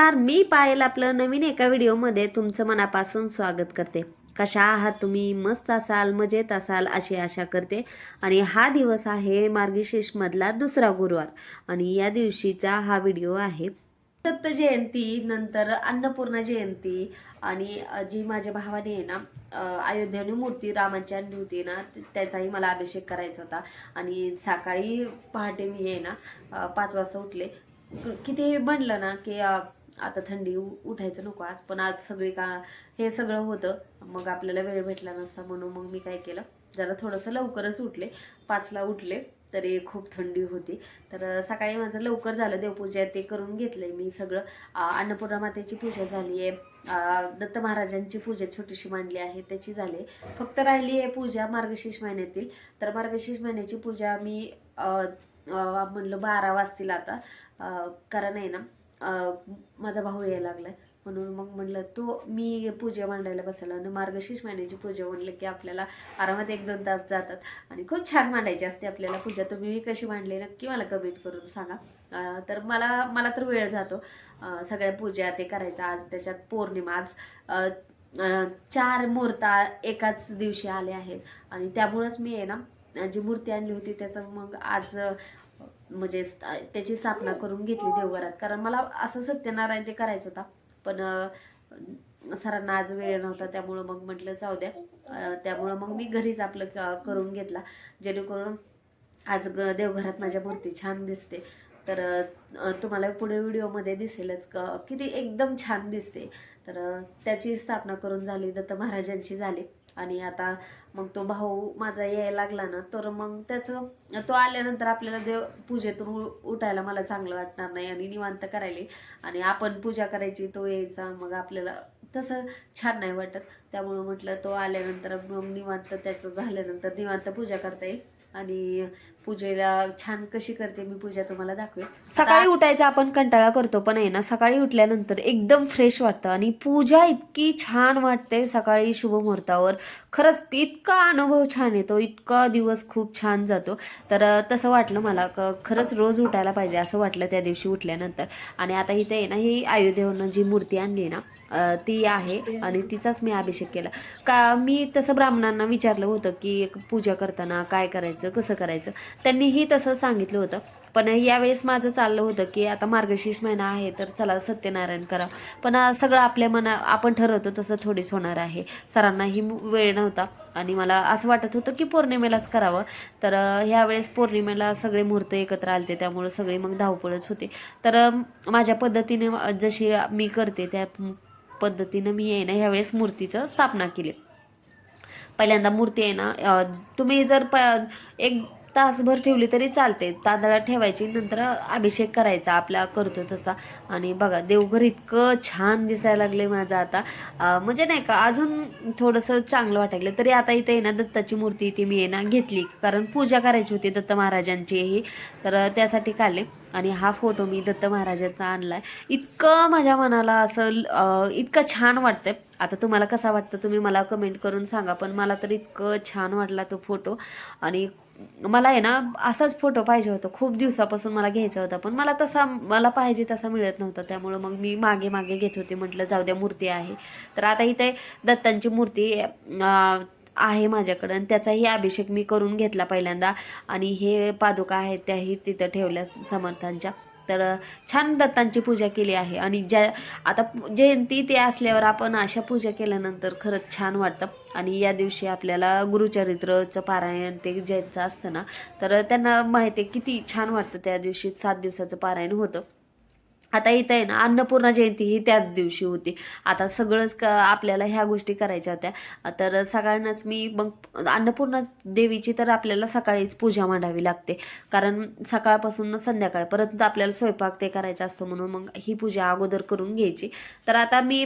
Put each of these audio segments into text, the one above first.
नमस्कार मी पायल आपलं नवीन एका व्हिडिओमध्ये तुमचं मनापासून स्वागत करते. कशा आहात तुम्ही? मस्त असाल मजेत असाल अशी आशा करते. आणि हा दिवस आहे मार्गशीर्षमधला दुसरा गुरुवार. आणि या दिवशीचा हा व्हिडिओ आहे दत्त जयंती नंतर अन्नपूर्णा जयंती. आणि जी माझ्या भावाने आहे ना अयोध्याने मूर्ती रामाची आणली होती ना त्याचाही मला अभिषेक करायचा होता. आणि सकाळी पहाटे मी आहे ना पाच वाजता उठले. किती म्हणलं ना की आता थंडी उठायचं नको आज पण आज सगळी का हे सगळं होतं. मग आपल्याला वेळ भेटला नसता म्हणून मग मी काय केलं जरा थोडंसं लवकरच उठले. पाचला उठले तरी खूप थंडी होती. तर सकाळी माझं लवकर झालं देवपूजा ते करून घेतलंय मी सगळं. अन्नपूर्णा मातेची पूजा झाली आहे. दत्त महाराजांची पूजा छोटीशी मांडली आहे त्याची झाली आहे. फक्त राहिली आहे पूजा मार्गशीर्ष महिन्यातील. तर मार्गशीर्ष महिन्याची पूजा मी म्हणलं बारा वाजतील आता. कारण आहे ना माझा भाऊ यायला लागलाय. म्हणून मग म्हणलं तो मी पूजा मांडायला बसायला आणि मार्गशीर्ष महिन्याची पूजा म्हणलं की आपल्याला आरामात एक दोन तास जातात. आणि खूप छान मांडायची असते आपल्याला पूजा. तुम्ही कशी मांडली नक्की मला कमेंट करून सांगा. तर मला मला तर वेळ जातो. सगळ्या पूजा ते करायचं. आज त्याच्यात पौर्णिमा आज चार मूर्ता एकाच दिवशी आले आहेत. आणि त्यामुळंच मी आहे ना जी मूर्ती आणली होती त्याचं मग आज म्हणजे त्याची स्थापना करून घेतली देवघरात. कारण मला असं सत्यनारायण ते करायचं होता. पण सरांना आज वेळ नव्हता त्यामुळं मग म्हटलं जाऊ द्या. त्यामुळं मग मी घरीच आपलं क- करून घेतला. जेणेकरून आज ग देवघरात माझ्या मूर्ती छान दिसते. तर तुम्हाला पुढे व्हिडिओमध्ये दिसेलच किती एकदम छान दिसते. तर त्याची स्थापना करून झाली दत्त महाराजांची झाली. आणि आता मग तो भाऊ माझा यायला लागला ना तर मग त्याचं तो आल्यानंतर आपल्याला देव पूजेतून उ- उठायला मला चांगलं वाटणार नाही आणि निवांत करायला. आणि आपण पूजा करायची तो यायचा मग आपल्याला तसं छान नाही वाटत. त्यामुळं म्हटलं तो आल्यानंतर मग निवांत त्याचं झाल्यानंतर निवांत पूजा करता येईल. आणि पूजेला छान कशी करते मी पूजा तुम्हाला दाखवेल सकाळी उठायचा आपण कंटाळा करतो पण आहे ना सकाळी उठल्यानंतर एकदम फ्रेश वाटतं आणि पूजा इतकी छान वाटते सकाळी शुभमुहूर्तावर खरंच इतका अनुभव छान येतो इतका दिवस खूप छान जातो. तर तसं वाटलं मला क खरंच रोज उठायला पाहिजे असं वाटलं त्या दिवशी उठल्यानंतर. आणि आता इथे आहे ना ही अयोध्येवरनं जी मूर्ती आणली ना ती आहे आणि तिचाच मी अभिषेक केला. का मी तसं ब्राह्मणांना विचारलं होतं की पूजा करताना काय करायचं कसं करायचं? त्यांनीही तसं सांगितलं होतं. पण यावेळेस माझं चाललं होतं की आता मार्गशीर्ष महिना आहे तर चला सत्यनारायण करा. पण सगळं आपल्या मना आपण ठरवतो तसं थोडीच होणार आहे. सरांनाही वेळ नव्हता आणि मला असं वाटत होतं की पौर्णिमेलाच करावं. तर ह्यावेळेस पौर्णिमेला सगळे मुहूर्त एकत्र आलते त्यामुळं सगळे मग धावपळच होते. तर माझ्या पद्धतीने जशी मी करते त्या पद्धतीनं मी आहे ना ह्यावेळेस मूर्तीचं स्थापना केली. पहिल्यांदा मूर्ती आहे ना तुम्ही जर प एक तासभर ठेवली तरी चालते. तांदळात ठेवायची नंतर अभिषेक करायचा आपला करतो तसा. आणि बघा देवघर इतकं छान दिसायला लागले माझं आता. म्हणजे नाही का अजून थोडंसं चांगलं वाटायलं तरी आता इथे आहे ना दत्ताची मूर्ती ती मी आहे ना घेतली. कारण पूजा करायची होती दत्त महाराजांचीही तर त्यासाठी काढले. आणि हा फोटो मी दत्त महाराजांचा आहे इतकं माझ्या मनाला असं इतकं छान वाटतंय. आता तुम्हाला कसा वाटतं तुम्ही मला कमेंट करून सांगा. पण मला तर इतकं छान वाटला तो फोटो. आणि मला आहे ना असाच फोटो पाहिजे होता. खूप दिवसापासून मला घ्यायचा होता. पण मला तसा मला पाहिजे तसा मिळत नव्हता. त्यामुळं मग मी मागे मागे घेत होते. म्हटलं जाऊ द्या मूर्ती आहे. तर आता इथे दत्तांची मूर्ती आहे माझ्याकडं. आणि त्याचाही अभिषेक मी करून घेतला पहिल्यांदा. आणि हे पादुका आहेत त्याही तिथं ठेवल्या समर्थांच्या. तर छान दत्तांची पूजा केली आहे. आणि ज्या आता जयंती ते असल्यावर आपण अशा पूजा केल्यानंतर खरंच छान वाटतं. आणि या दिवशी आपल्याला गुरुचरित्रचं पारायण ते ज्यांचं असतं ना तर त्यांना माहिती आहे किती छान वाटतं त्या दिवशी सात दिवसाचं पारायण होतं. आता इथं आहे ना अन्नपूर्णा जयंती ही त्याच दिवशी होती. आता सगळंच क आपल्याला ह्या गोष्टी करायच्या होत्या. तर सगळ्यांनाच मी मग अन्नपूर्णा देवीची तर आपल्याला सकाळीच पूजा मांडावी लागते. कारण सकाळपासून संध्याकाळ परत आपल्याला स्वयंपाक ते करायचा असतो म्हणून मग ही पूजा अगोदर करून घ्यायची. तर आता मी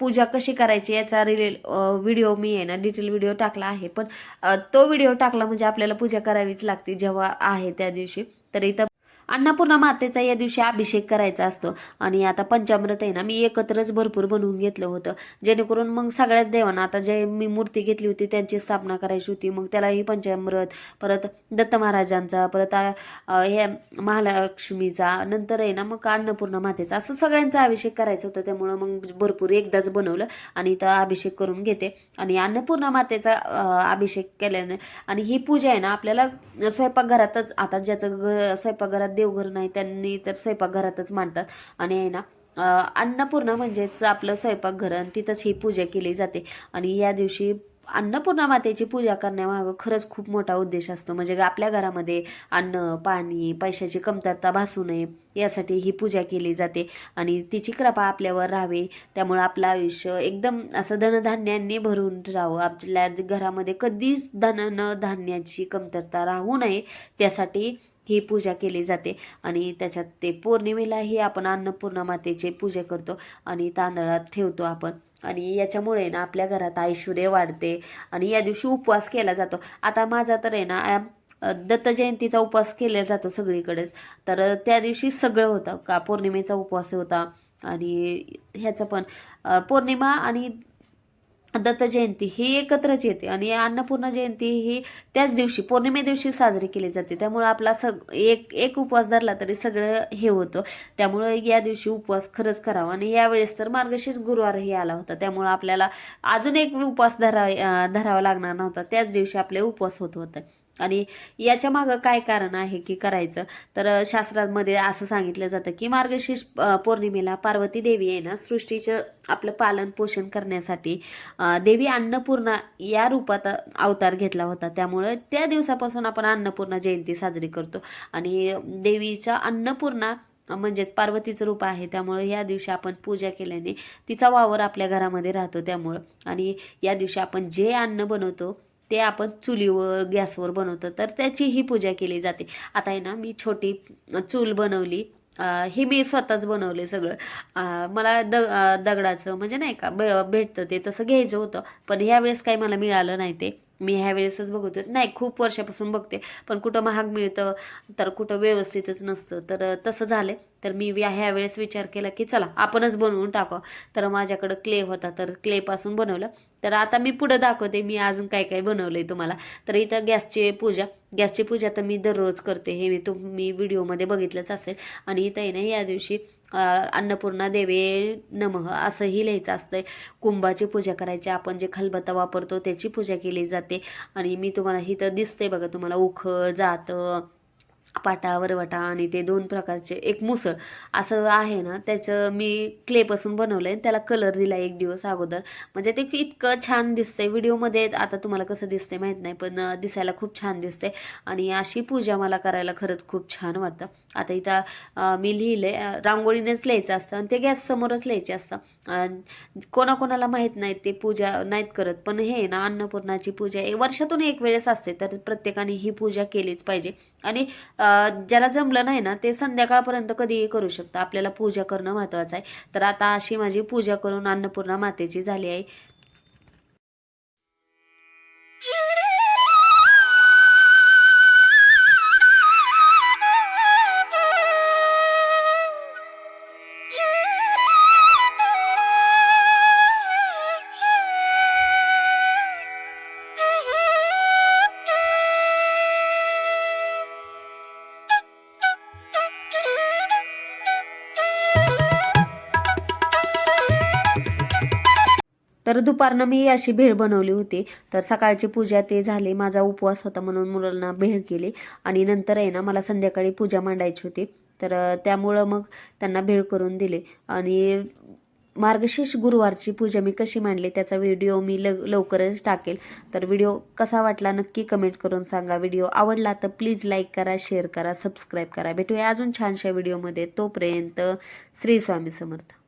पूजा कशी करायची याचा रिले व्हिडिओ मी आहे ना डिटेल व्हिडिओ टाकला आहे. पण तो व्हिडिओ टाकला म्हणजे आपल्याला पूजा करावीच लागते जेव्हा आहे त्या दिवशी. तर इथं अन्नपूर्णा मातेचा या दिवशी अभिषेक करायचा असतो. आणि आता पंचामृत आहे ना मी एकत्रच भरपूर बनवून घेतलं होतं. जेणेकरून मग सगळ्याच देवांना आता जे मी मूर्ती घेतली होती त्यांची स्थापना करायची होती. मग त्यालाही पंचामृत परत दत्त महाराजांचा परत हे महालक्ष्मीचा नंतर आहे ना मग अन्नपूर्णा मातेचा. असं सगळ्यांचा अभिषेक करायचा होता. त्यामुळं मग भरपूर एकदाच बनवलं आणि इथं अभिषेक करून घेते. आणि अन्नपूर्णा मातेचा अभिषेक केल्याने आणि ही पूजा आहे ना आपल्याला स्वयंपाकघरातच आता ज्याचं घर स्वयंपाकघरात देवघर नाही त्यांनी तर स्वयंपाकघरातच मांडतात. आणि आहे ना अन्नपूर्णा म्हणजेच आपलं स्वयंपाकघर आणि तिथंच ही पूजा केली जाते. आणि या दिवशी अन्नपूर्णा मातेची पूजा करण्यामागं खरंच खूप मोठा उद्देश असतो. म्हणजे आपल्या घरामध्ये अन्न पाणी पैशाची कमतरता भासू नये यासाठी ही पूजा केली जाते. आणि तिची कृपा आपल्यावर राहावी. त्यामुळं आपलं आयुष्य एकदम असं धनधान्यांनी भरून राहावं. आपल्या घरामध्ये कधीच धन धान्याची कमतरता राहू नये. त्यासाठी ही पूजा केली जाते. आणि त्याच्यात ते पौर्णिमेलाही आपण अन्नपूर्णा मातेची पूजा करतो आणि तांदळात ठेवतो आपण. आणि याच्यामुळे ना आपल्या घरात ऐश्वर्य वाढते आणि या दिवशी उपवास केला जातो. आता माझा तर आहे ना दत्तजयंतीचा दत्त जयंतीचा उपवास केला जातो सगळीकडेच. तर त्या दिवशी सगळं होतं का पौर्णिमेचा उपवास होता आणि ह्याचं पण पौर्णिमा आणि दत्त जयंती ही एकत्रच येते आणि अन्नपूर्णा जयंती ही त्याच दिवशी पौर्णिमे दिवशी साजरी केली जाते. त्यामुळं आपला सग एक एक उपवास धरला तरी सगळं हे होतं. त्यामुळं या दिवशी उपवास खरंच करावा. आणि यावेळेस तर मार्गशीर्ष गुरुवारही आला होता. त्यामुळं आपल्याला अजून एक उपवास धरा धरावा लागणार नव्हता. त्याच दिवशी आपले उपवास होत होतं. आणि याच्या मागं काय कारण आहे की करायचं? तर शास्त्रामध्ये असं सांगितलं जातं की मार्गशीर्ष पौर्णिमेला पार्वती देवी आहे ना सृष्टीचं आपलं पालन पोषण करण्यासाठी देवी अन्नपूर्णा या रूपात अवतार घेतला होता. त्यामुळं त्या दिवसापासून आपण अन्नपूर्णा जयंती साजरी करतो. आणि देवीचा अन्नपूर्णा म्हणजेच पार्वतीचं रूप आहे. त्यामुळं या दिवशी आपण पूजा केल्याने तिचा वावर आपल्या घरामध्ये राहतो त्यामुळं. आणि या दिवशी आपण जे अन्न बनवतो ते आपण चुलीवर गॅसवर बनवतो. तर त्याचीही पूजा केली जाते. आता आहे ना मी छोटी चूल बनवली. हे मी स्वतःच बनवले सगळं. मला द दगडाचं म्हणजे नाही का ब भेटतं ते तसं घ्यायचं होतं. पण ह्यावेळेस काही मला मिळालं नाही ते. मी ह्यावेळेसच बघतो. नाही खूप वर्षापासून बघते. पण कुठं महाग मिळतं तर कुठं व्यवस्थितच नसतं. तर तसं झालं तर मी ह्या वेळेस विचार केला की चला आपणच बनवून टाकू. तर माझ्याकडं क्ले होता तर क्लेपासून बनवलं. तर आता मी पुढं दाखवते मी अजून काय काय बनवलं आहे तुम्हाला. तर इथं गॅसची पूजा. गॅसची पूजा तर मी दररोज करते हे मी तुम्ही व्हिडिओमध्ये बघितलंच असेल. आणि इथं आहे ना या दिवशी अन्नपूर्णा देवे नमः असंही लिहायचं असतं कुंभाची पूजा करायची. आपण जे खलबत्ता वापरतो त्याची पूजा केली जाते. आणि मी तुम्हाला इथं दिसते बघा तुम्हाला उख जात पाटा वरवटा आणि ते दोन प्रकारचे एक मुसळ असं आहे ना त्याचं मी क्लेपासून बनवलं आहे त्याला कलर दिला एक दिवस अगोदर. म्हणजे ते इतकं छान दिसतंय. व्हिडिओमध्ये आता तुम्हाला कसं दिसतंय माहीत नाही पण दिसायला खूप छान दिसते आणि अशी पूजा मला करायला खरंच खूप छान वाटतं. आता इथं मी लिहिले रांगोळीनेच लिहायचं असतं आणि ते गॅससमोरच लिहायचे असतं. कोणाकोणाला माहीत नाहीत ते पूजा नाहीत करत. पण हे ना अन्नपूर्णाची पूजा वर्षातून एक वेळेस असते तर प्रत्येकाने ही पूजा केलीच पाहिजे. आणि ज्याला जमलं नाही ना ते संध्याकाळपर्यंत कधीही करू शकतं. आपल्याला पूजा करणं महत्त्वाचं आहे. तर आता अशी माझी पूजा करून अन्नपूर्णा मातेची झाली आहे. तर दुपारनं मी अशी भेळ बनवली होती. तर सकाळची पूजा ते झाली. माझा उपवास होता म्हणून मुलांना भेळ केली. आणि नंतर आहे ना मला संध्याकाळी पूजा मांडायची होती. तर त्यामुळं मग त्यांना भेळ करून दिले. आणि मार्गशीर्ष गुरुवारची पूजा मी कशी मांडली त्याचा व्हिडिओ मी ल लवकरच टाकेल. तर व्हिडिओ कसा वाटला नक्की कमेंट करून सांगा. व्हिडिओ आवडला तर प्लीज लाईक करा शेअर करा सबस्क्राईब करा. भेटूया अजून छानशा व्हिडिओमध्ये. तोपर्यंत श्री स्वामी समर्थ.